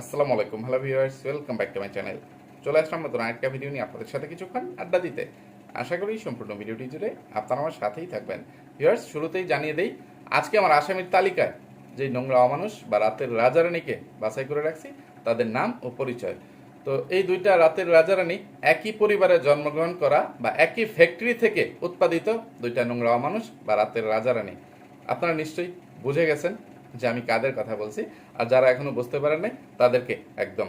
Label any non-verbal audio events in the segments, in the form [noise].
আসসালামু আলাইকুম, hello viewers, welcome back to my channel. চলে আসলাম নতুন আরেকটা ভিডিও নিয়ে আপনাদের সাথে কিছুক্ষণ আড্ডা দিতে। আশা করি সম্পূর্ণ ভিডিওটি জুড়ে আপনারা আমার সাথেই থাকবেন। ভিউয়ার্স, শুরুতেই জানিয়ে দেই, আজকে আমার আসামির তালিকায় যে নোংরা অমানুষ বা রাতের রাজারানীকে বাছাই করে রাখছি, তাদের নাম ও পরিচয়। তো এই দুইটা রাতের রাজারানী একই পরিবারে জন্মগ্রহণ করা বা একই ফ্যাক্টরি থেকে উৎপাদিত দুইটা নোংরা অমানুষ বা রাতের রাজারানী। আপনারা নিশ্চয়ই বুঝে গেছেন যে আমি কাদের কথা বলছি, আর যারা এখনও বুঝতে পারেন নাই, তাদেরকে একদম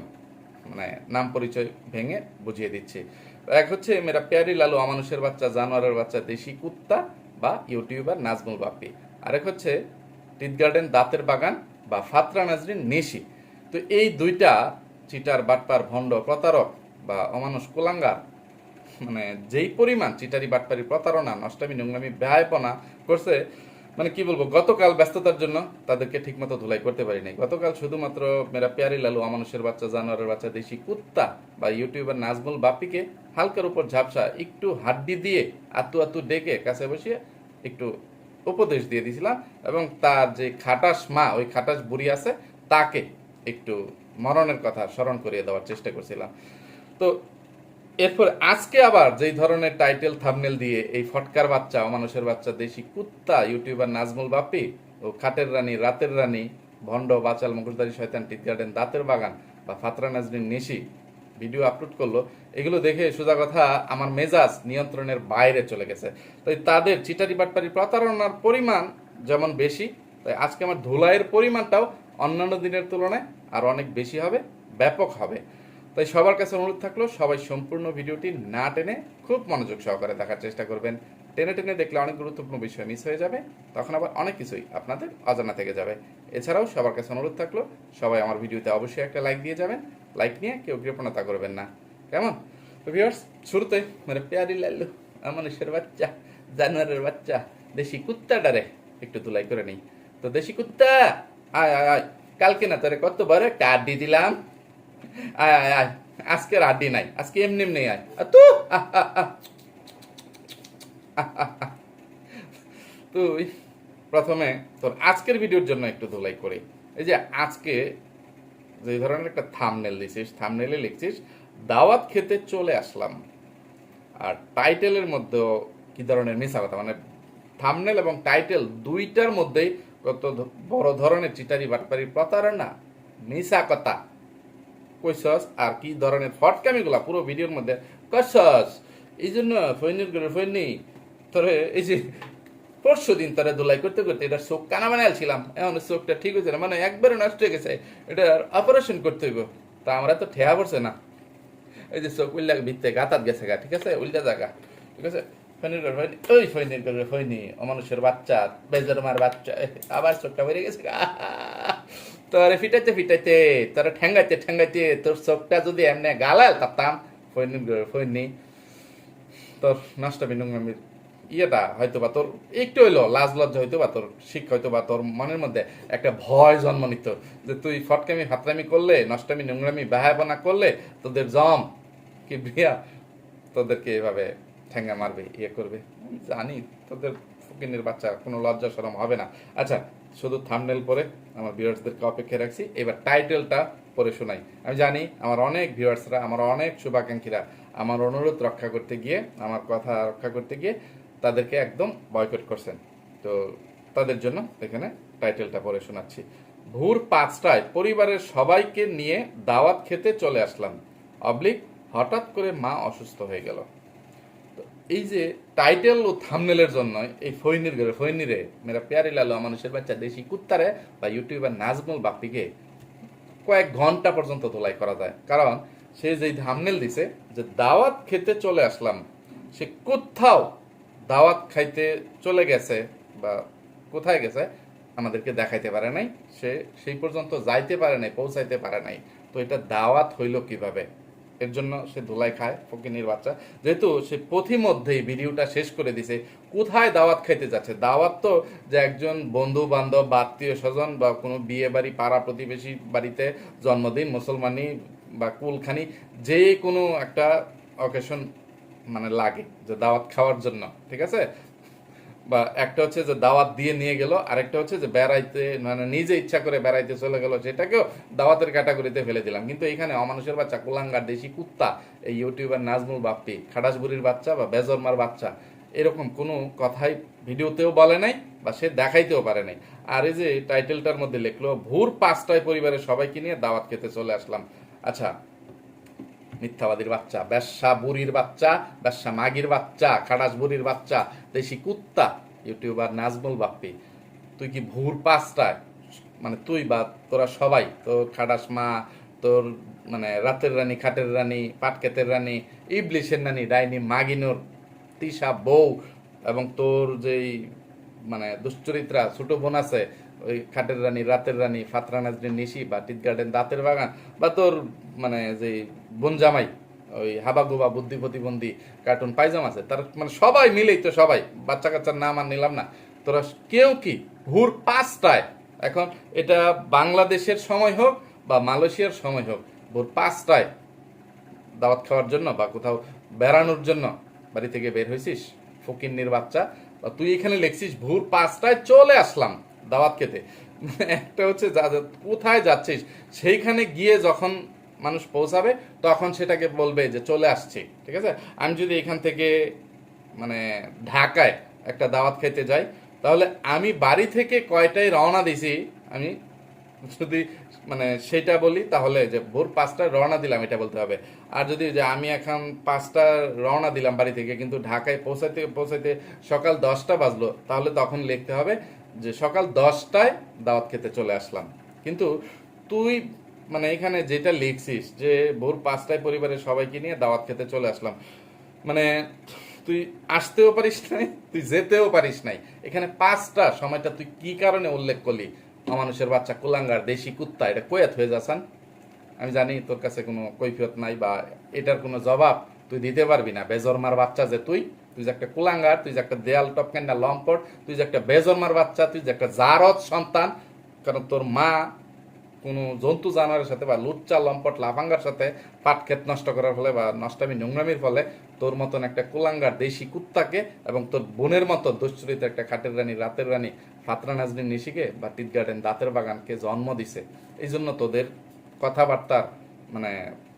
মানে নাম পরিচয় ভেঙে বুঝিয়ে দিচ্ছি। এক হচ্ছে মেরা প্যারি লালু অমানুষের বাচ্চা, জানোয়ারের বাচ্চা, দেশি কুত্তা বা ইউটিউবার নাজমুল বাপ্পি। আরেক হচ্ছে টিট গার্ডেন, দাঁতের বাগান বা ফাতরা নাজরিন, নেশি। তো এই দুইটা চিটার, বাটপার, ভণ্ড, প্রতারক বা অমানুষ, কুলাঙ্গার মানে যেই পরিমাণ চিটারি বাটপারি প্রতারণা, নষ্টামি, নোংরামি ব্যয়পনা করছে মানে কি বলব, গতকাল ব্যস্ততার জন্য তাদেরকে ঠিকমতো ধুলাই করতে পারি নাই। গতকাল শুধুমাত্র মেরা প্যারি লালু অমানুষের বাচ্চা, জানোয়ারের বাচ্চা, দেশি কুত্তা বা ইউটিউবার নাজমুল বাপিকে হালকার উপর ঝাপসা একটু হাড্ডি দিয়ে আতু আতু ডেকে কাছে বসিয়ে একটু উপদেশ দিয়ে দিয়েছিলাম এবং তার যে খাটাস মা, ওই খাটাস বুড়ি আছে, তাকে একটু মরণের কথা স্মরণ করিয়ে দেওয়ার চেষ্টা করছিলাম। তো এরপর আজকে আবার যেই ধরনের টাইটেল থামনেল দিয়ে এই ফটকার বাচ্চা, অমানুষের বাচ্চা, দেশি কুত্তা ইউটিউবার নাজমুল বাপি ও খাটের রানী, রাতের রানী, ভণ্ড, বাচাল, মুখোশধারী, শয়তান, টিট গার্ডেন, দাঁতের বাগান বা ফাতরা নাজরিন নিশি ভিডিও আপলোড করল। এগুলো দেখে সোজা কথা, আমার মেজাজ নিয়ন্ত্রণের বাইরে চলে গেছে। তাই তাদের চিটারি বাটপারি প্রতারণার পরিমাণ যেমন বেশি, তাই আজকে আমার ধুলাইয়ের পরিমাণটাও অন্যান্য দিনের তুলনায় আর অনেক বেশি হবে, ব্যাপক হবে। তাই সবার কাছে অনুরোধ থাকল, সবাই সম্পূর্ণ ভিডিওটি না টেনে খুব মনোযোগ সহকারে দেখার চেষ্টা করবেন। টেনে টেনে দেখলে অনেক গুরুত্বপূর্ণ বিষয় মিস হয়ে যাবে, তখন আবার অনেক কিছুই আপনাদের অজানা থেকে যাবে। এছাড়াও সবার কাছে অনুরোধ থাকল, সবাই আমার ভিডিওতে অবশ্যই একটা লাইক দিয়ে যাবেন। লাইক নিয়ে কেউ কৃপণতা করবেন না। কেমন? ভিউয়ার্স শুরুতে মানে পেয়ারি লাল্লু মানুষের বাচ্চা, জানোয়ারের বাচ্চা, দেশি কুত্তাটারে একটু তুলাই করে নেই। তো দেশি কুত্তা, আয় আয় আয়, কালকে না তোরে কত বড় একটা আড্ডি দিলাম? আয় আয় আয়। আজকে আড্ডি নাই, আজকে এমনি এমনি আয়। তু। তুই প্রথমে তোর আজকের ভিডিওর জন্য একটু ধুলাই করি। এই যে আজকে যে ধরনের একটা থামনেল দিছিস থামনেলে লিখছিস, দাওয়াত খেতে চলে আসলাম। আর টাইটেলের মধ্যেও কি ধরনের মিশা কথা? মানে থামনেল এবং টাইটেল দুইটার মধ্যেই কত বড় ধরনের চিটারি বাটপারি প্রতারণা, মিশা কথা। কইসস? আর কি ধরনের ফটকামিগুলা পুরো ভিডিওর মধ্যে। কসস এই জন্য ফৈনির করে ফৈনি তোরে এই যে পরশু দিন তোরে দোলাই করতে করতে এটা চোখ কানা বানাইছিলাম এখন চোখটা ঠিক হয়েছে না? মানে একবারে নষ্ট হয়ে গেছে। এটা অপারেশন করতে হইব। তা আমরা তো ঠেয়া পড়ছে না। এই যে চোখ উল্লা ভিত্তে গাতাত গেছে গা, ঠিক আছে? উল্টা জায়গা। ঠিক আছে? ফৈনির করে ফৈনি ওই ফৈনির করে ফৈনি অমানুষের বাচ্চা, বেজর মার বাচ্চা। আবার চোখটা বেরিয়ে গেছে গা। তোরে ফিটাইতে ফিটাইতে, তোরে ঠেঙ্গাইতে ঠেঙ্গাইতে তোর চোখটা যদি এমনি গালাল তাতাম ফৈনি তোর নষ্ট বিনুঙ্গামির ইয়েটা হয়তো বা তোর একটু হইল লাজ লজ্জা হয়তো বা তোর, শিক্ষা হয়তো বা তোর মনের মধ্যে একটা ভয় জন্ম নিত যে তুই ফটকামি, ফাতরামি করলে, নষ্টামি, নোংরামি বাহাবানা করলে তোদের জম, কি বিয়া তোদেরকে এভাবে ঠেঙ্গা মারবে ইয়ে করবে। জানি তোদের ফকিনের বাচ্চা কোনো লজ্জা সরম হবে না। আচ্ছা শুধু থামনেল পরে আমার ভিউয়ার্সদেরকে অপেক্ষা রাখছি। এবার টাইটেলটা পরে শোনাই। আমি জানি আমার অনেক ভিউয়ার্সরা আমার অনেক শুভাকাঙ্ক্ষীরা আমার অনুরোধ রক্ষা করতে গিয়ে, আমার কথা রক্ষা করতে গিয়ে তাদেরকে একদম বয়কট করছেন। তো তাদের জন্য এখানে টাইটেলটা পরে শোনাচ্ছি। ভোর পাঁচটায় পরিবারের সবাইকে নিয়ে দাওয়াত খেতে চলে আসলাম। অবলিক হঠাৎ করে মা অসুস্থ হয়ে গেল। এই যে টাইটেল ও থামনেলের জন্য এই ফৈনির ঘরে, ফৈনিরে মেরা প্যারি লালু মানুষের বাচ্চা, দেশি কুত্তারে বা ইউটিউবার নাজমুল বাপ্পিকে কয়েক ঘণ্টা পর্যন্ত তোলাই করা যায়। কারণ সে যেই থামনেল দিছে, যে দাওয়াত খেতে চলে আসলাম, সে কোথাও দাওয়াত খাইতে চলে গেছে বা কোথায় গেছে, আমাদেরকে দেখাইতে পারে নাই। সে সেই পর্যন্ত যাইতে পারে নাই, পৌঁছাইতে পারে নাই। তো এটা দাওয়াত হইল কীভাবে? এর জন্য সে ধুলাই খায়, ফকিনির বাচ্চা। যেহেতু সে পথিমধ্যেই ভিডিওটা শেষ করে দিছে, কোথায় দাওয়াত খাইতে যাচ্ছে? দাওয়াত তো যে একজন বন্ধু, বান্ধব বা আত্মীয় স্বজন বা কোনো বিয়ে বাড়ি, পাড়া প্রতিবেশী বাড়িতে জন্মদিন, মুসলমানি বা কুলখানি, যে কোনো একটা অকেশন মানে লাগে যে দাওয়াত খাওয়ার জন্য, ঠিক আছে? বা একটা হচ্ছে যে দাওয়াত দিয়ে নিয়ে গেল, আরেকটা হচ্ছে যে বেড়াইতে মানে নিজে ইচ্ছা করে বেড়াইতে চলে গেল, সেটাকেও দাওয়াতের ক্যাটাগরিতে ফেলে দিলাম। কিন্তু এখানে অমানুষের বাচ্চা, কুলাঙ্গার, দেশি কুত্তা, এই ইউটিউবার নাজমুল বাপ্পি, খাটাসবুরির বাচ্চা বা বেজরমার বাচ্চা, এরকম কোনো কথাই ভিডিওতেও বলে নাই বা সে দেখাইতেও পারে নাই। আর এই যে টাইটেলটার মধ্যে লিখলো, ভোর পাঁচটায় পরিবারের সবাইকে নিয়ে দাওয়াত খেতে চলে আসলাম। আচ্ছা মিথ্যাবাদীর বাচ্চা ব্যবসা বুড়ির বাচ্চা ব্যবসা মাগির বাচ্চা, খাটাস বুড়ির বাচ্চা, দেশি কুত্তা, ইউটিউবার নাজমুল বাপ্পি। তুই কি ভোর পাঁচটায়? মানে তুই বা তোরা সবাই, তোর খাটাস মা, তোর মানে রাতের রানী, খাটের রানী, পাটকেতের রানী, ইবলিশের রানী ডাইনি, মাগিনোর, তিশা বউ, এবং তোর যেই মানে দুশ্চরিত্রা, ছোট বোন আছে ওই খাটের রানী, রাতের রানী, ফাতরা নাজরিন নিশি বা টিট গার্ডেন, দাঁতের বাগান বা তোর মানে যে বোন জামাই, ওই হাবাগুবা, বুদ্ধি প্রতিবন্ধী, কার্টুন পাইজাম আছে, তার মানে সবাই মিলেই তো সবাই, বাচ্চা কাচ্চার নাম আর নিলাম না। তোরা কেউ কি ভোর পাঁচটায়, এখন এটা বাংলাদেশের সময় হোক বা মালয়েশিয়ার সময় হোক, ভোর পাঁচটায় দাওয়াত খাওয়ার জন্য বা কোথাও বেড়ানোর জন্য বাড়ি থেকে বের হয়েছিস ফকিন্নির বাচ্চা, বা তুই এখানে লিখছিস ভোর পাঁচটায় চলে আসলাম। দাওয়াত খেতে। একটা হচ্ছে কোথায় যাচ্ছিস? সেইখানে গিয়ে যখন মানুষ পৌঁছাবে, তখন সেটাকে বলবে যে, চলে আসছি। ঠিক আছে? আমি যদি এখান থেকে মানে ঢাকায় একটা দাওয়াত খেতে যাই, তাহলে আমি বাড়ি থেকে কয়টায় রওনা দিছি? আমি যদি মানে সেটা বলি, তাহলে যে, ভোর পাঁচটায় রওনা দিলাম, এটা বলতে হবে। আর যদি যে, আমি এখন পাঁচটা রওনা দিলাম বাড়ি থেকে, কিন্তু ঢাকায় পৌঁছাতে পৌঁছাতে সকাল দশটা বাজলো, তাহলে তখন লিখতে হবে যে সকাল দশটায় দাওয়াত খেতে চলে আসলাম। কিন্তু তুই মানে এখানে যেটা লিখছিস যে ভোর পাঁচটায় পরিবারের সবাইকে নিয়ে দাওয়াত খেতে চলে আসলাম। মানে তুই আসতেও পারিস নাই, তুই যেতেও পারিস নাই। এখানে পাঁচটা সময়টা তুই কি কারণে উল্লেখ করলি? অমানুষের বাচ্চা, কুলাঙ্গার, দেশি কুত্তা, এটা কোয়াত হয়ে যাচ্ছান? আমি জানি তোর কাছে কোনো কৈফিয়ত নাই বা এটার কোনো জবাব। তুই দিতে পারবি না। বেজরমার বাচ্চা যে তুই তুই যে একটা কুলাঙ্গার, তুই যে একটা দেয়াল টপকান্ডা লম্পট, তুই যে একটা বেজরমার বাচ্চা, তুই যে একটা জারদ সন্তান কারণ তোর মা কোনো জন্তু জানোয়ারের সাথে বা লুচ্চা লম্পট লাফাঙ্গার সাথে পাট ক্ষেত নষ্ট করার ফলে বা নষ্টামি নোংরামির ফলে তোর মতন একটা কুলাঙ্গার দেশি কুত্তাকে এবং তোর বোনের মতো দুশ্চরিত একটা খাটের রানী, রাতের রানী, ফাতরা নাজরিন নিশিকে বা টিট গার্ডেন দাঁতের বাগানকে জন্ম দিছে। এই জন্য তোদের কথাবার্তার মানে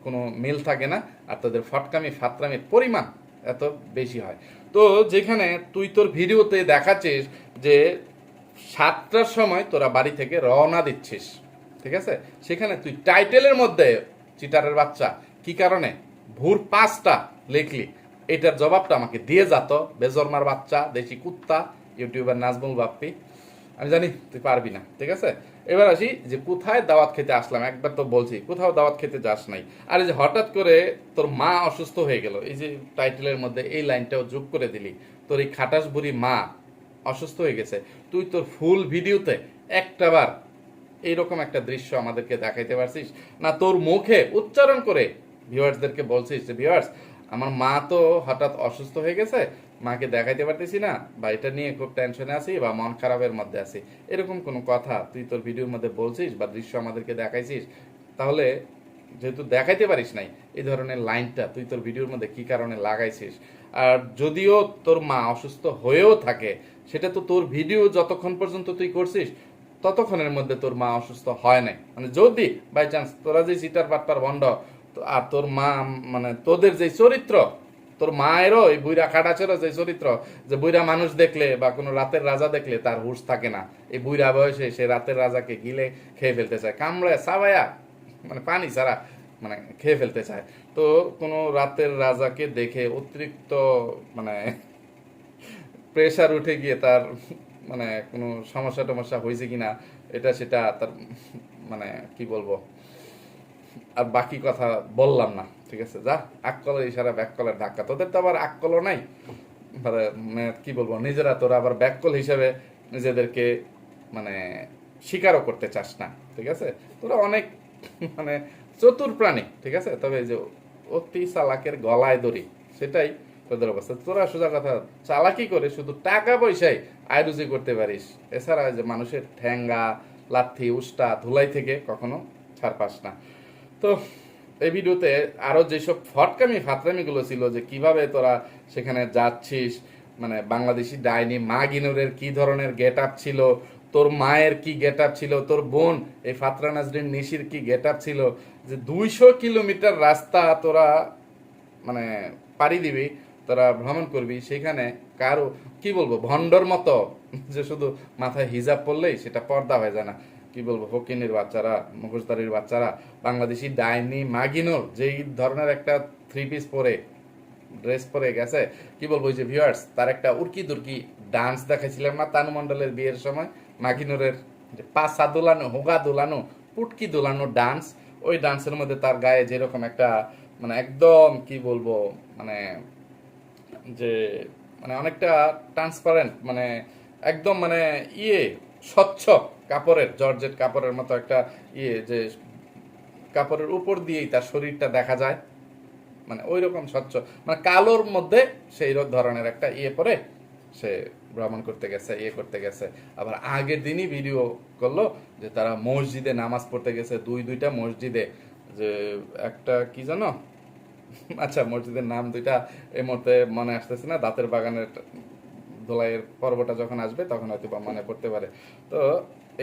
কোনো মিল থাকে না আর তাদের ফটকামি, ফাতরামির পরিমাণ এত বেশি হয়। তো যেখানে তুই তোর ভিডিওতে দেখাচ্ছিস যে সাতটার সময় তোরা বাড়ি থেকে রওনা দিচ্ছিস, ঠিক আছে? সেখানে তুই টাইটেলের মধ্যে, চিটারের বাচ্চা, কি কারণে? ভোর পাঁচটা লিখলি। এটার জবাবটা আমাকে দিয়ে যাত বেজরমার বাচ্চা, দেশি কুত্তা, ইউটিউবার নাজমুল বাপ্পি। আমি জানি তুই পারবি না, ঠিক আছে? এবার আসি যে কোথায় দাওয়াত খেতে আসলাম, একবার তো বলছি, কোথাও দাওয়াত খেতে যাস নাই। আর এই যে হঠাৎ করে তোর মা অসুস্থ হয়ে গেল, এই যে টাইটেলের মধ্যে এই লাইনটাও যোগ করে দিলি, তোর এই খাটাস বুড়ি মা অসুস্থ হয়ে গেছে, তুই তোর ফুল ভিডিওতে একটাবার এইরকম একটা দৃশ্য আমাদেরকে দেখাইতে পারছিস? না, তোর মুখে উচ্চারণ করে ভিউয়ার্সদেরকে বলছিস যে ভিউয়ার্স আমার মা তো হঠাৎ অসুস্থ হয়ে গেছে মাকে দেখাইতে পারতেছি না, বা এটা নিয়ে খুব টেনশনে আছি, বা মন খারাপের মধ্যে আছি। এরকম কোনো কথা তুই তোর ভিডিওর মধ্যে বলছিস, বা দৃশ্য আমাদেরকে দেখাইছিস? তাহলে যেহেতু দেখাইতে পারিস নাই, এই ধরনের লাইনটা তুই তোর ভিডিওর মধ্যে কি কারণে লাগাইছিস? আর যদিও তোর মা অসুস্থ হয়েও থাকে, সেটা তো তোর ভিডিও যতক্ষণ পর্যন্ত তুই করছিস, ততক্ষণের মধ্যে তোর মা অসুস্থ হয় নাই। মানে যদি বাই চান্স তোরা যে সিটার বাটপার বন্ড আর তোর মা মানে তোদের যে চরিত্র তোর মায়েরও এই বুইরা খাটাচেরও যে চরিত্র, যে বুইরা মানুষ দেখলে বা কোনো রাতের রাজা দেখলে তার হুঁশ থাকে না। এই বুইরা বয়সে সে রাতের রাজাকে গিলে খেয়ে ফেলতে চায় কামড়ায় সাবায়া মানে পানি ছাড়া মানে খেয়ে ফেলতে চায়। তো কোনো রাতের রাজাকে দেখে অতিরিক্ত মানে প্রেশার উঠে গিয়ে তার মানে কোনো সমস্যা টমস্যা হয়েছে কিনা, এটা সেটা তার মানে কি বলব, আর বাকি কথা বললাম না। ঠিক আছে, যা আককলের ইশারা ব্যাককলের ধাক্কা। তোদের তো আবার আককলও নাই। মানে মানে কি বলব, নিজেরা তোরা আবার ব্যাককল হিসেবে নিজেদেরকে মানে স্বীকারও করতে চাস না, ঠিক আছে? তোরা অনেক মানে চতুর প্রাণী, ঠিক আছে? তবে যে অতি চালাকের গলায় দড়ি, সেটাই তোদের অবস্থা। তোরা সোজা কথা, চালাকি করে শুধু টাকা পয়সায় আয় রুজি করতে পারিস। এছাড়া যে মানুষের ঠ্যাঙ্গা, লাথি উষ্টা ধুলাই থেকে কখনো ছাড় পাস না। তো এই ভিডিওতে আরও যেসব ফটকামি ফাতরামিগুলো ছিল যে কীভাবে তোরা সেখানে যাচ্ছিস মানে বাংলাদেশি ডাইনি মা গিনুরের কি ধরনের গেট আপ ছিল, তোর মায়ের কি গেট আপ ছিল, তোর বোন এই ফাতরা নাজরিন নিশির কি গেট আপ ছিল, যে দুইশো কিলোমিটার রাস্তা তোরা মানে পাড়ি দিবি, তোরা ভ্রমণ করবি, সেখানে কারও, কি বলব, ভণ্ডর মতো, যে শুধু মাথায় হিজাব পরলেই সেটা পর্দা হয়ে যায় না। কি বলব, ফকিনের বাচ্চারা মুখোশদারির বাচ্চারা, বাংলাদেশি ডাইনি মাগিনোর যেই ধরনের একটা থ্রি পিস পরে ড্রেস পরে গেছে, কি বলব যে ভিউয়ার্স তার একটা উর্কি দুর্কি ডান্স দেখাইছিলাম না তানু মণ্ডলের বিয়ের সময় মাগিনুরের যে পাসা দোলানো, হোগা দোলানো, পুটকি দোলানো ডান্স ওই ডান্সের মধ্যে তার গায়ে যেরকম একটা মানে একদম, কি বলব মানে যে মানে অনেকটা ট্রান্সপারেন্ট মানে একদম মানে ইয়ে স্বচ্ছ কাপড়ের, জর্জেট কাপড়ের মতো একটা ইয়ে যে কাপড়ের উপর দিয়েই তার শরীরটা দেখা যায়। মানে ওই রকম স্বচ্ছ। মানে কালোর মধ্যে সেই ধরনের একটা ইয়ে পরে সে ভ্রমণ করতে গেছে ইয়ে করতে গেছে। আবার আগের দিনই ভিডিও করল যে তারা মসজিদে নামাজ পড়তে গেছে, দুই দুইটা মসজিদে। যে একটা কি জানো আচ্ছা মসজিদের নাম দুইটা এই মুহূর্তে মনে আসতেছে না, দাঁতের বাগানের দোলাইয়ের পর্বটা যখন আসবে, তখন হয়তো বা মনে পড়তে পারে। তো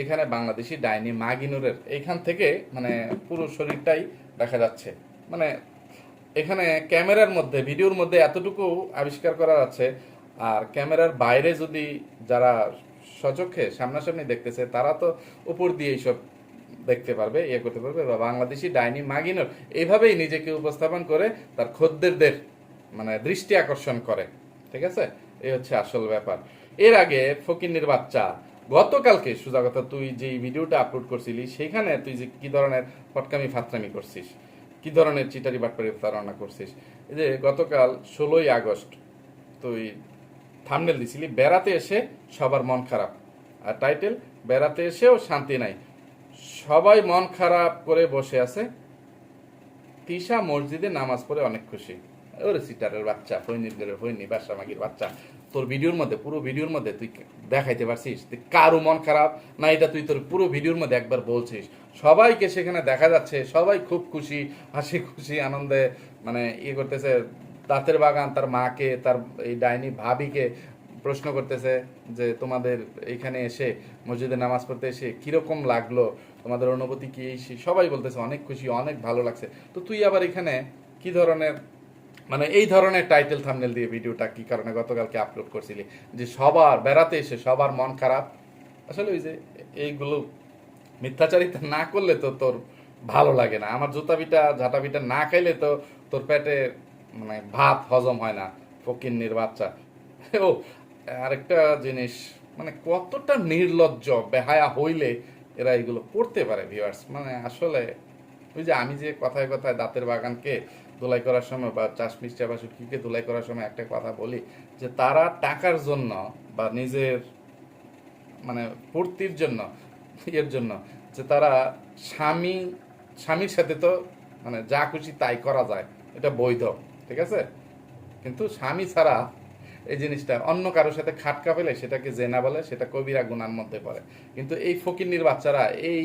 এখানে বাংলাদেশি ডাইনি মাগিনুরের এইখান থেকে মানে পুরো শরীরটাই দেখা যাচ্ছে। মানে এখানে ক্যামেরার মধ্যে, ভিডিওর মধ্যে এতটুকু আবিষ্কার করা যাচ্ছে আর ক্যামেরার বাইরে যদি যারা সচক্ষে সামনাসামনি দেখতেছে, তারা তো উপর দিয়ে এইসব দেখতে পারবে ইয়ে করতে পারবে বা বাংলাদেশি ডাইনি মাগিনোর এইভাবেই নিজেকে উপস্থাপন করে তার খদ্দেরদের মানে দৃষ্টি আকর্ষণ করে। ঠিক আছে? এই হচ্ছে আসল ব্যাপার। এর আগে ফকিন্নির বাচ্চা, গতকালকে সুজা কথা তুই যে ভিডিওটা আপলোড করছিলি, সেখানে তুই যে কি ধরনের ফটকামি ফাতরামি করছিস, কি ধরনের চিটারি বাটপারি প্রতারণা করছিস, এই যে গতকাল ষোলোই আগস্ট তুই থামনেল দিছিলি, বেড়াতে এসে সবার মন খারাপ। আর টাইটেল বেড়াতে এসেও শান্তি নাই। সবাই মন খারাপ করে বসে আছে। তিশা মসজিদে নামাজ পড়ে অনেক খুশি। ওরে সিটারের বাচ্চা, ফৈনির গেলে ফৈনি বাসা মাগির বাচ্চা। তোর ভিডিওর মধ্যে, পুরো ভিডিওর মধ্যে তুই দেখাইতে পারছিস তুই কারও মন খারাপ? না, এটা তুই তোর পুরো ভিডিওর মধ্যে একবার বলছিস। সবাইকে সেখানে দেখা যাচ্ছে, সবাই খুব খুশি, হাসি খুশি, আনন্দে মানে ইয়ে করতেছে। দাঁতের বাগান, তার মাকে, তার এই ডাইনি ভাবিকে প্রশ্ন করতেছে যে, তোমাদের এইখানে এসে মসজিদে নামাজ পড়তে এসে কীরকম লাগল? তোমাদের অনুভূতি কি? সবাই বলতেছে, অনেক খুশি, অনেক ভালো লাগছে। তো তুই আবার এখানে কি ধরনের মানে এই ধরনের টাইটেল থামনেল দিয়ে ভিডিওটা কি কারণে গতকালকে আপলোড করছিলি? যে সবার, বেড়াতে এসে সবার মন খারাপ। আসলে ওই যে এইগুলো মিথ্যাচারিতা না করলে তো তোর ভালো লাগে না। আমার জুতা পিটা ঝাঁটা পিটা না খাইলে তো তোর পেটে মানে ভাত হজম হয় না, ফকিন্নির বাচ্চা। ও, আরেকটা জিনিস মানে কতটা নির্লজ্জ, বেহায়া হইলে এরা এগুলো করতে পারে ভিউয়ার্স মানে আসলে ওই যে আমি যে কথায় কথায় দাঁতের বাগানকে ধুলাই করার সময় বা চাষ মিষ্টি বা শুকিকে ধুলাই করার সময় একটা কথা বলি যে তারা টাকার জন্য বা নিজের মানে ফুর্তির জন্য এর জন্য যে তারা স্বামী, স্বামীর সাথে তো মানে যা খুশি তাই করা যায়, এটা বৈধ, ঠিক আছে? কিন্তু স্বামী ছাড়া এই জিনিসটা অন্য কারোর সাথে খাটকা পেলে সেটাকে জেনা বলে, সেটা কবিরা গুনার মধ্যে পড়ে। কিন্তু এই ফকিন্নির বাচ্চারা, এই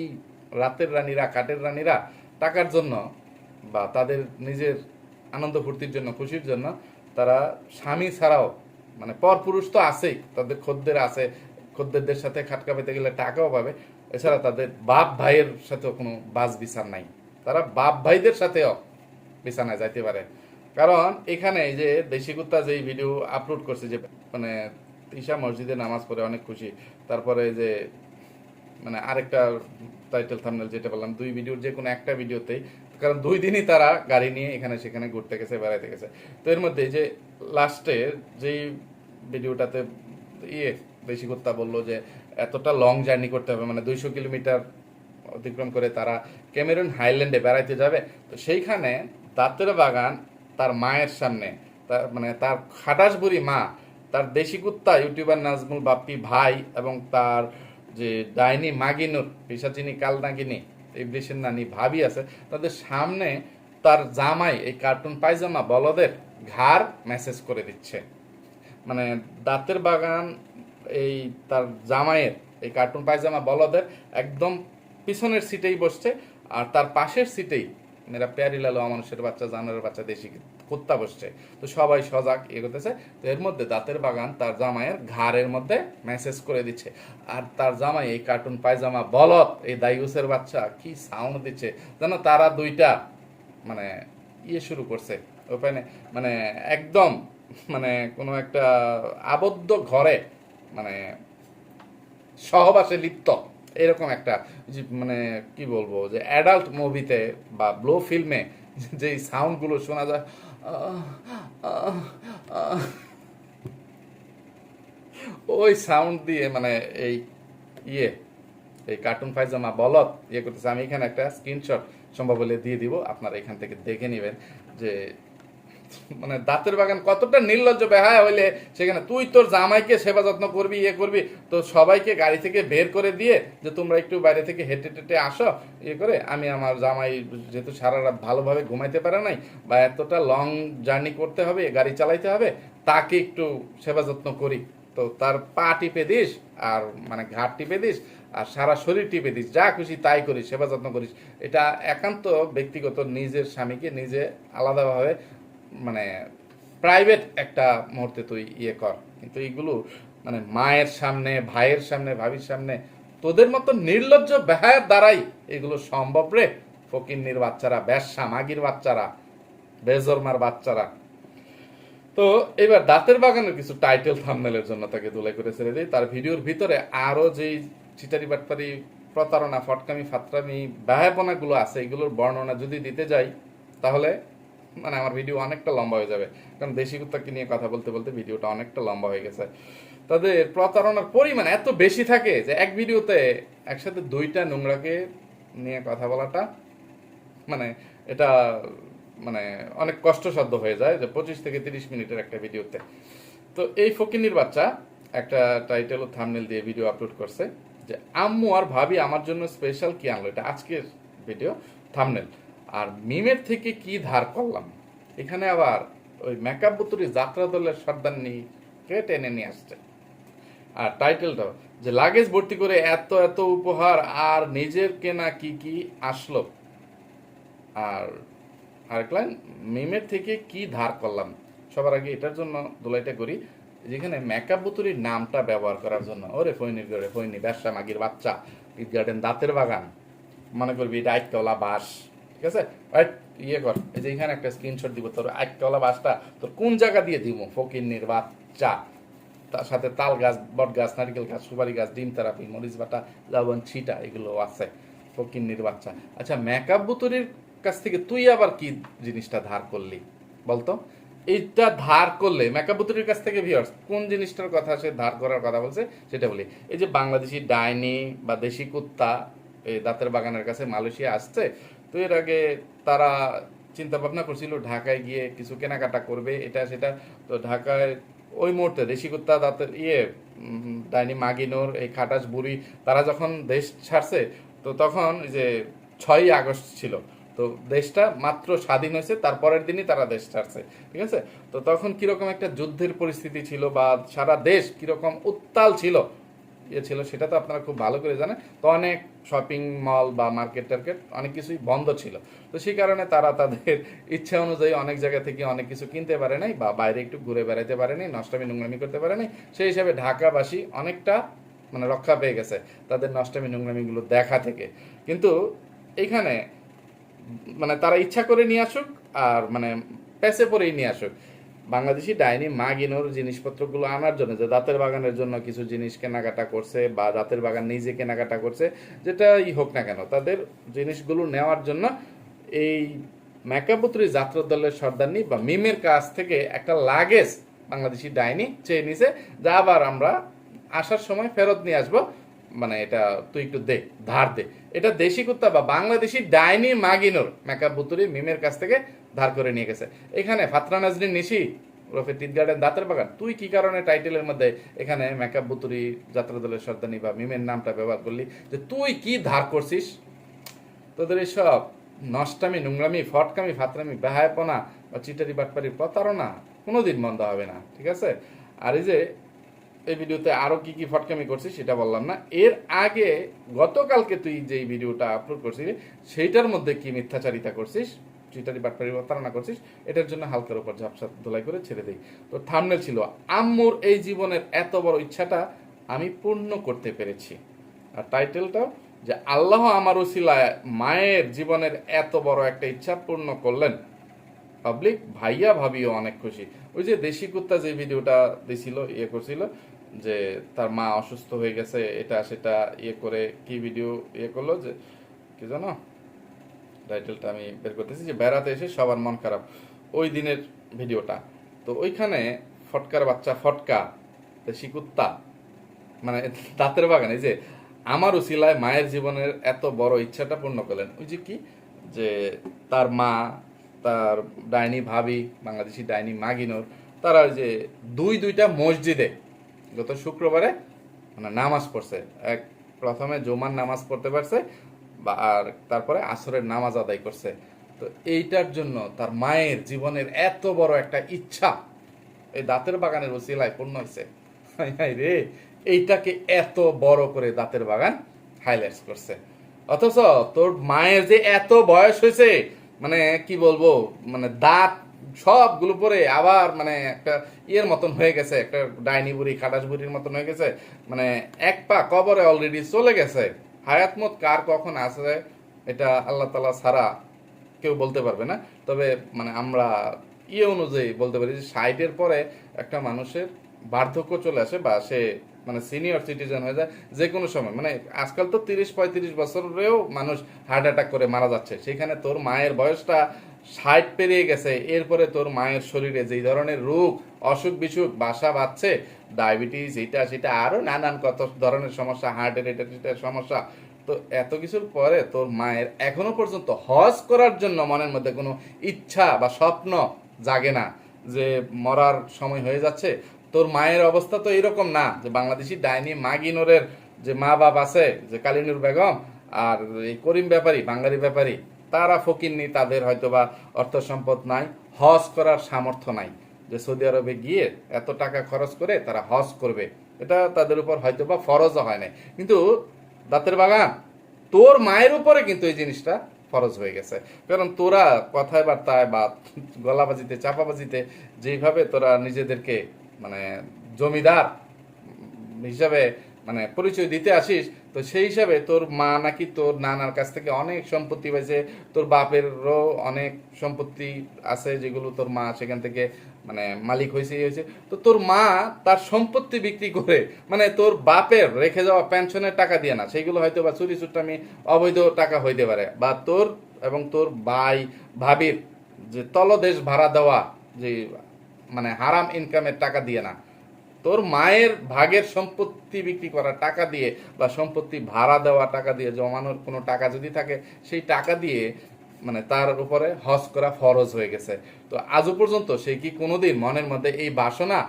রাতের রানীরা, কাঠের রানীরা টাকার জন্য বা তাদের নিজের আনন্দ ফুর্তির জন্য, খুশির জন্য, তারা স্বামী ছাড়াও মানে পরপুরুষ তো আছেই, তাদের খদ্দের আছে, খদ্দেরদের সাথে খাটকা পেতে গেলে টাকাও পাবে। এছাড়া তাদের বাপ ভাইয়ের সাথেও কোনো বাস বিচার নাই। তারা বাপ ভাইদের সাথেও বিছানায় যাইতে পারে। কারণ এখানে যে দেশি কুত্তা যেই ভিডিও আপলোড করছে যে মানে ঈশা মসজিদে নামাজ পড়ে অনেক খুশি। তারপরে যে মানে আরেকটা টাইটেল থামনেল যেটা বললাম, দুই ভিডিওর যে কোনো একটা ভিডিওতেই কারণ দুই দিনই তারা গাড়ি নিয়ে এখানে সেখানে ঘুরতে গেছে, বেড়াইতে গেছে। তো এর মধ্যে যে লাস্টে যেই ভিডিওটাতে ইয়ে বেশি কুত্তা বলল যে এতটা লং জার্নি করতে হবে মানে দুইশো কিলোমিটার অতিক্রম করে তারা ক্যামেরুন হাইল্যান্ডে বেড়াইতে যাবে। তো সেইখানে দাঁতের বাগান তার মায়ের সামনে, তার মানে তার খাটাস বুড়ি মা, তার দেশি কুত্তা ইউটিউবার নাজমুল বাপ্পি ভাই এবং তার যে ডাইনি মাগিনুর, পিসাচিনি কালনাগিনী ইবলিশের নানি ভাবি আছে, তাদের সামনে তার জামাই এই কার্টুন পায়জামা বলদের ঘাড় মেসেজ করে দিচ্ছে। মানে দাঁতের বাগান এই তার জামাইয়ের এই কার্টুন পায়জামা বলদের একদম পিছনের সিটেই বসছে, আর তার পাশের সিটেই মেরা প্যারিলালো মানুষের বাচ্চা, জানোয়ারের বাচ্চা, দেশি বসছে। তো সবাই সজাগ ইয়ে করতেছে তো এর মধ্যে দাঁতের বাগান তার জামাইয়ের ঘাড়ের মধ্যে মেসেজ করে দিচ্ছে। আর তার জামাই এই কার্টুন পায়জামা বলত, এই দাইগুসের বাচ্চা কি সাউন্ড দিচ্ছে। যেন তারা দুইটা মানে ইয়ে শুরু করছে। ওখানে মানে একদম মানে কোনো একটা আবদ্ধ ঘরে মানে সহবাসে লিপ্ত। এরকম একটা মানে কি বলব যে অ্যাডাল্ট মুভিতে বা ব্লো ফিল্মে যে সাউন্ডগুলো শোনা যায়। ওই সাউন্ড দিয়ে মানে এই ইয়ে এই কার্টুন পায়জামা বলত ইয়ে করতেছে। আমি এখানে একটা স্ক্রিনশট সম্ভব হলে দিয়ে দিব। আপনারা এখান থেকে দেখে নেবেন যে মানে দাঁতের বাগান কতটা নির্লজ্জ বেহায় হইলে সেখানে তুই তোর জামাইকে সেবা যত্ন করবি ইয়ে করবি, তো সবাইকে গাড়ি থেকে বের করে দিয়ে যে তোমরা একটু বাইরে থেকে হেঁটে টেটে আসো ইয়ে করে আমি আমার জামাই যেহেতু সারা রাত ভালোভাবে ঘুমাইতে পারে নাই বা এতটা লং জার্নি করতে হবে গাড়ি চালাইতে হবে, তাকে একটু সেবা যত্ন করি। তো তার পা টিপে দিস আর মানে ঘাট টিপে দিস আর সারা শরীর টিপে দিস, যা খুশি তাই করিস, সেবা যত্ন করিস। এটা একান্ত ব্যক্তিগত, নিজের স্বামীকে নিজে আলাদাভাবে মানে প্রাইভেট একটা মুহূর্তে তুই ইয়ে কর। কিন্তু এইগুলো মানে মায়ের সামনে, ভাইয়ের সামনে, ভাবির সামনে, তোদের মতো নির্লজ্জ বেহায়ের দ্বারাই এগুলো সম্ভব রে। ফকিন্নির বাচ্চারা ব্যবসা মাগির বাচ্চারা, বেজরমার বাচ্চারা। তো এবার দাঁতের বাগানের কিছু টাইটেল থামনেলের জন্য তাকে দুলাই করে ছেড়ে দিই। তার ভিডিওর ভিতরে আরও যেই চিটারি বাটপারি, প্রতারণা, ফটকামি, ফাতরামি ব্যয়াপনাগুলো আছে, এগুলোর বর্ণনা যদি দিতে যাই, তাহলে মানে আমার ভিডিও অনেকটা লম্বা হয়ে যাবে। কারণ দেশি কুত্তাকে নিয়ে কথা বলতে বলতে ভিডিওটা অনেকটা লম্বা হয়ে গেছে। তাদের প্রতারণার পরিমাণ এত বেশি থাকে যে এক ভিডিওতে একসাথে দুইটা নোংরাকে নিয়ে কথা বলাটা মানে এটা মানে অনেক কষ্টসাধ্য হয়ে যায় যে পঁচিশ থেকে তিরিশ মিনিটের একটা ভিডিওতে তো এই ফকিনির বাচ্চা একটা টাইটেল ও থামনেল দিয়ে ভিডিও আপলোড করছে যে, আম্মু আর ভাবি আমার জন্য স্পেশাল কি আনলো? এটা আজকের ভিডিও থামনেল আর মিমের থেকে কি ধার করলাম? এখানে আবার ওই মেকআপ বুতুরি যাত্রা দলের সর্দারনিকে টেনে নিয়ে আসছে? আর টাইটেলটা, যে লাগেজ ভর্তি করে এত এত উপহার আর নিজের কেনা কি কি আসলো? আর আরেক লাইন, মিমের থেকে কি ধার করলাম? সবার আগে এটার জন্য দোলাইটা করি, যেখানে মেকআপ বুতুরির নামটা ব্যবহার করার জন্য, ওরে ফৈনির গড়ে ফৈনি ব্যবসা মাগির বাচ্চা ইট গার্ডেন দাঁতের বাগান, মনে করবি এটা আইটকলা বাস ঠিক আছে? রাইট ইয়ে কর, এই যে এখানে একটা স্ক্রিনশট দিব, তোর আইটকলা বাসটা তোর কোন জায়গা দিয়ে দিব? ফকিন্নির বাচ্চা। তার সাথে তাল গাছ, বট গাছ, নারকেল গাছ, সুপারি গাছ, ডিম থেরাপি মরিচ বাটা লবণ ছিটা, এগুলো আছে ফকিন্নির বাচ্চা। আচ্ছা মেকআপ বুতুরির কাছ থেকে তুই আবার কি জিনিসটা ধার করলি? বলতো? এইটা ধার করলে মেকআপ বুতুরির কাছ থেকে ভিউয়ার্স কোন জিনিসটার কথা সে ধার করার কথা বলছে? সেটা বলি। এই যে বাংলাদেশি ডাইনি বা দেশি কুত্তা, এই দাঁতের বাগানের কাছে মালয়েশিয়া আসছে তো এর আগে তারা চিন্তা ভাবনা করছিল ঢাকায় গিয়ে কিছু কেনাকাটা করবে, এটা সেটা। তো ঢাকায় ওই মুহূর্তে দেশি কুত্তা দাঁতের ইয়ে ডাইনি মাগিনোর এই খাটাস বুড়ি, তারা যখন দেশ ছাড়ছে, তো তখন যে ছয়ই আগস্ট ছিল। তো দেশটা মাত্র স্বাধীন হয়েছে, তারপরের দিনই তারা দেশ ছাড়ছে, ঠিক আছে? তো তখন কীরকম একটা যুদ্ধের পরিস্থিতি ছিল বা সারা দেশ কীরকম উত্তাল ছিল ইয়ে ছিল, সেটা তো আপনারা খুব ভালো করে জানেন। তো অনেক শপিং মল বা মার্কেট টার্কেট অনেক কিছুই বন্ধ ছিল। তো সেই কারণে তারা তাদের [laughs] ইচ্ছা অনুযায়ী অনেক জায়গা থেকে অনেক কিছু কিনতে পারে নাই বা বাইরে একটু ঘুরে বেড়াতে পারে নাই, নষ্টামি নোংরামি করতে পারে নাই। সেই হিসাবে ঢাকাবাসী অনেকটা মানে রক্ষা পেয়ে গেছে তাদের নষ্টামি নোংরামিগুলো দেখা থেকে। কিন্তু এইখানে মানে তারা ইচ্ছা করে নিয়ে আসুক আর মানে পেছে পরেই নিয়ে আসুক। বাংলাদেশি ডাইনি মাগিনোর জিনিসপত্রগুলো আনার জন্য, যে দাঁতের বাগানের জন্য কিছু জিনিস কেনাকাটা করছে বা দাঁতের বাগান নিজে কেনাকাটা করছে, যেটাই হোক না কেন, তাদের জিনিসগুলো নেওয়ার জন্য এই মেকাপুত্রী যাত্রা দলের সর্দারনি বা মিমের কাছ থেকে একটা লাগেজ বাংলাদেশি ডাইনি চেয়ে নিছে, যা আবার আমরা আসার সময় ফেরত নিয়ে আসব। মানে এটা তুই একটু দে, ধার দে। এটা দেশি কুত্তা বা বাংলাদেশি ডাইনি মাগিনোর মেকআপ বুতুরি মিমের কাছ থেকে ধার করে নিয়ে গেছে। এখানে ফাতরা নাজরিন নিশি, ওরফে টিট গার্ডেন দাঁতের বাগান। তুই কি কারণে টাইটেলের মধ্যে এখানে মেকআপ বুতুরি যাত্রা দলের সর্দানি বা মিমের নামটা ব্যবহার করলি? যে তুই কি ধার করছিস? তোদের এসব নষ্টামি, নোংরামি, ফটকামি, ফাতরামি, বেহায়পনা বা চিটারি বাটপারি প্রতারণা কোনোদিন বন্ধ হবে না, ঠিক আছে? আর এই যে, এই ভিডিওতে আরও কি কি ফটকামি করছিস সেটা বললাম না। এর আগে গতকালকে তুই যেই ভিডিওটা আপলোড করছিলি, সেইটার মধ্যে কি মিথ্যাচারিতা করছিস? চিটারি বাটপারি প্রতারণা করছিস, এটার জন্য হালকার উপর ঝাপসা ধোলাই করে ছেড়ে দেই। তো থামনেল ছিল, আম্মুর এই জীবনের এত বড় ইচ্ছাটা আমি পূর্ণ করতে পেরেছি। আর টাইটেলটাও যে আল্লাহ আমার উসিলায় মায়ের জীবনের এত বড় একটা ইচ্ছা পূর্ণ করলেন। পাবলিক ভাইয়া ভাবিও অনেক খুশি। ওই যে দেশি কুত্তা যে ভিডিওটা দিছিল ইয়ে করছিল, যে তার মা অসুস্থ হয়ে গেছে, এটা সেটা ইয়ে করে কি ভিডিও ইয়ে করল যে, কি জানো? টাইটেলটা আমি বের করতেছি যে বেড়াতে এসে সবার মন খারাপ। ওই দিনের ভিডিওটা। তো ওইখানে ফটকার বাচ্চা ফটকা, দেশি কুত্তা মানে দাঁতের বাগান যে আমার উসিলায় মায়ের জীবনের এত বড় ইচ্ছাটা পূর্ণ করলেন। ওই যে কি? যে তার মা, তার ডাইনি ভাবি, বাংলাদেশি ডাইনি মাগিনোর, তারা ওই যে দুই দুইটা মসজিদে গত শুক্রবারে মানে নামাজ পড়ছে। এক প্রথমে জুমার নামাজ পড়তে পারছে বা আর তারপরে আসরের নামাজ আদায় করছে। তো এইটার জন্য তার মায়ের জীবনের এত বড় একটা ইচ্ছা, এই দাঁতের বাগানের ওসিলায় পূর্ণ হয়েছে। রে, এইটাকে এত বড় করে দাঁতের বাগান হাইলাইটস করছে। অথচ তোর মায়ের যে এত বয়স হয়েছে মানে কি বলব মানে দাঁত সবগুলো পরে আবার মানে একটা ইয়ের মতন হয়ে গেছে, একটা ডাইনি বুড়ি, খাটাস বুড়ির মতন হয়ে গেছে মানে এক পা কবরে অলরেডি চলে গেছে। হায়াতমত কার কখন আসে এটা আল্লাহ তালা ছাড়া কেউ বলতে পারবে না। তবে মানে আমরা ইয়ে অনুযায়ী বলতে পারি যে সাইটের পরে একটা মানুষের বার্ধক্য চলে আসে বা সে মানে সিনিয়র সিটিজেন হয়ে যায় যে কোনো সময়। মানে আজকাল তো তিরিশ পঁয়ত্রিশ বছরেও মানুষ হার্ট অ্যাটাক করে মারা যাচ্ছে। সেখানে তোর মায়ের বয়সটা ষাট পেরিয়ে গেছে। এরপরে তোর মায়ের শরীরে যেই ধরনের রোগ, অসুখ বিসুখ, বাসা বাঁধছে, ডায়াবেটিস, এটা সেটা আরও নানান কত ধরনের সমস্যা হার্টের এটা সেটার সমস্যা। তো এত কিছুর পরে তোর মায়ের এখনও পর্যন্ত হজ করার জন্য মনের মধ্যে কোনো ইচ্ছা বা স্বপ্ন জাগে না যে মরার সময় হয়ে যাচ্ছে। তোর মায়ের অবস্থা তো এরকম না যে বাংলাদেশি ডাইনি মাগিনোরের যে মা বাপ আছে, যে কালিনুর বেগম আর এই করিম ব্যাপারী, বাঙালি ব্যাপারী তারা ফকিরনি, তাদের হয়তো বা অর্থ সম্পদ নাই, হজ করার সামর্থ্য নাই। যে সৌদি আরবে গিয়ে এত টাকা খরচ করে তারা হজ করবে, এটা তাদের উপর হয়তো বা ফরজও হয় নাই। কিন্তু দাঁতের বাগান, তোর মায়ের উপরে কিন্তু এই জিনিসটা ফরজ হয়ে গেছে। কারণ তোরা কথায় বার্তায় বা গলাবাজিতে, চাপাবাজিতে যেইভাবে তোরা নিজেদেরকে মানে জমিদার হিসাবে মানে পরিচয় দিতে আসিস, তো সেই হিসাবে তোর মা নাকি তোর নানার কাছ থেকে অনেক সম্পত্তি পাইছে তোর বাপেরও অনেক সম্পত্তি আছে যেগুলো তোর মা সেখান থেকে মানে মালিক হয়েছে হয়েছে। তো তোর মা তার সম্পত্তি বিক্রি করে মানে তোর বাপের রেখে যাওয়া পেনশনের টাকা দিয়ে না, সেইগুলো হয়তো বা চুরি চুট্টামি অবৈধ টাকা হইতে পারে। বা তোর এবং তোর ভাই, ভাবির যে তলদেশ ভাড়া দেওয়া, যে মানে হারাম ইনকামের টাকা দিয়ে না তোর মায়ের ভাগের সম্পত্তি বিক্রি করা টাকা দিয়ে বা সম্পত্তি ভাড়া দেওয়া টাকা দিয়ে, জমানোর কোনো টাকা যদি থাকে, সেই টাকা দিয়ে মানে তার উপরে হজ করা ফরজ হয়ে গেছে। তো আজও পর্যন্ত সে কি কোনোদিন মনের মধ্যে এই বাসনা,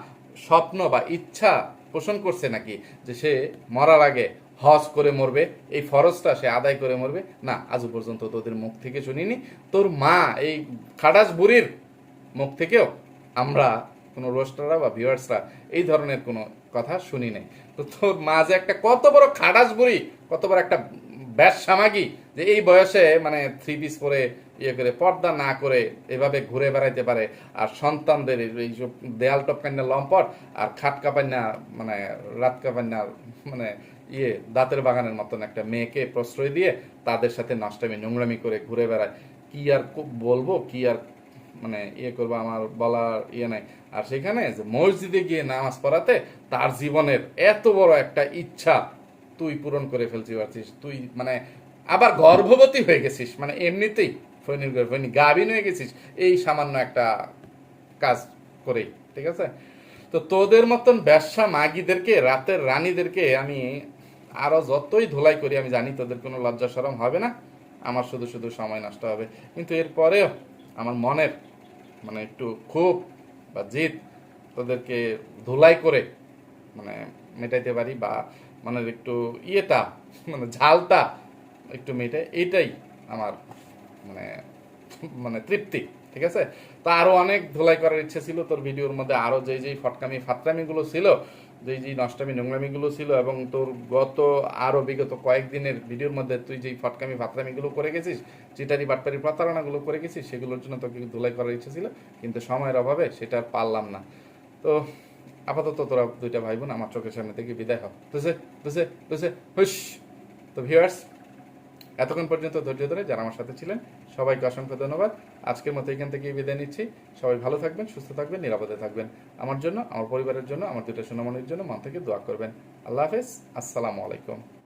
স্বপ্ন বা ইচ্ছা পোষণ করছে নাকি যে সে মরার আগে হজ করে মরবে, এই ফরজটা সে আদায় করে মরবে? না আজও পর্যন্ত তোদের মুখ থেকে শুনিনি। তোর মা, এই খাটাস বুড়ির মুখ থেকেও আমরা কোনো রোস্টাররা বা ভিউয়ার্সরা এই ধরনের কোনো কথা শুনি নাই। তো তোর মা যে একটা কত বড় খাটাস বুড়ি, কত বড় একটা ব্যাস সামাগি যে এই বয়সে মানে থ্রি পিস পরে ইয়ে করে পর্দা না করে এভাবে ঘুরে বেড়াইতে পারে। আর সন্তানদের এই সব দেয়াল টপকান্না লম্পট আর খাট কাপান্না মানে রাত কাপান্না মানে ইয়ে দাঁতের বাগানের মতন একটা মেয়েকে প্রশ্রয় দিয়ে তাদের সাথে নষ্টামি, নোংরামি করে ঘুরে বেড়ায়। কি আর বলব কি আর মানে ইয়ে করব, আমার বলার ইয়ে নাই। আর সেখানে মসজিদে গিয়ে নামাজ পড়াতে তার জীবনের এত বড় একটা ইচ্ছা তুই পূরণ করে ফেলতে পারছিস। তুই মানে আবার গর্ভবতী হয়ে গেছিস মানে এমনিতেই ফৈনির ফৈনি গাভিন হয়ে গেছিস, এই সামান্য একটা কাজ করেই, ঠিক আছে? তো তোদের মতন ব্যবসা মাগিদেরকে, রাতের রানীদেরকে আমি আরও যতই ধোলাই করি, আমি জানি তোদের কোনো লজ্জা সরম হবে না। আমার শুধু শুধু সময় নষ্ট হবে। কিন্তু এরপরেও আমার মনের মানে একটু ক্ষোভ বা জিদ তাদেরকে ধুলাই করে মানে মেটাইতে পারি বা মনের একটু ইয়েটা মানে ঝালটা একটু মেটে এটাই আমার মানে মানে তৃপ্তি, ঠিক আছে? তো আরও অনেক ধুলাই করার ইচ্ছে ছিল তোর ভিডিওর মধ্যে আরও যে যেই ফটকামি ফাটকামিগুলো ছিল যে যে নষ্টামি নোংরামিগুলো ছিল এবং তোর গত আরও বিগত কয়েকদিনের ভিডিওর মধ্যে তুই যেই ফটকামি, ফাতরামিগুলো করে গেছিস, চিটারি, বাটপারি প্রতারণাগুলো করে গেছিস, সেগুলোর জন্য তোকে ধুলাই করার ইচ্ছে ছিল, কিন্তু সময়ের অভাবে সেটা পারলাম না। তো আপাতত তোরা দুইটা ভাই বোন আমার চোখের সামনে থেকে বিদায় হুস তো ভিউয়ার্স এতক্ষণ পর্যন্ত ধৈর্য ধরে যারা আমার সাথে ছিলেন, সবাইকে অসংখ্য ধন্যবাদ। আজকের মতো এখান থেকে বিদায় নিচ্ছি। সবাই ভালো থাকবেন, সুস্থ থাকবেন, নিরাপদে থাকবেন। আমার জন্য, আমার পরিবারের জন্য, আমার দুটো সুনামনির জন্য মন থেকে দোয়া করবেন। আল্লাহ হাফেজ, আসসালামু আলাইকুম।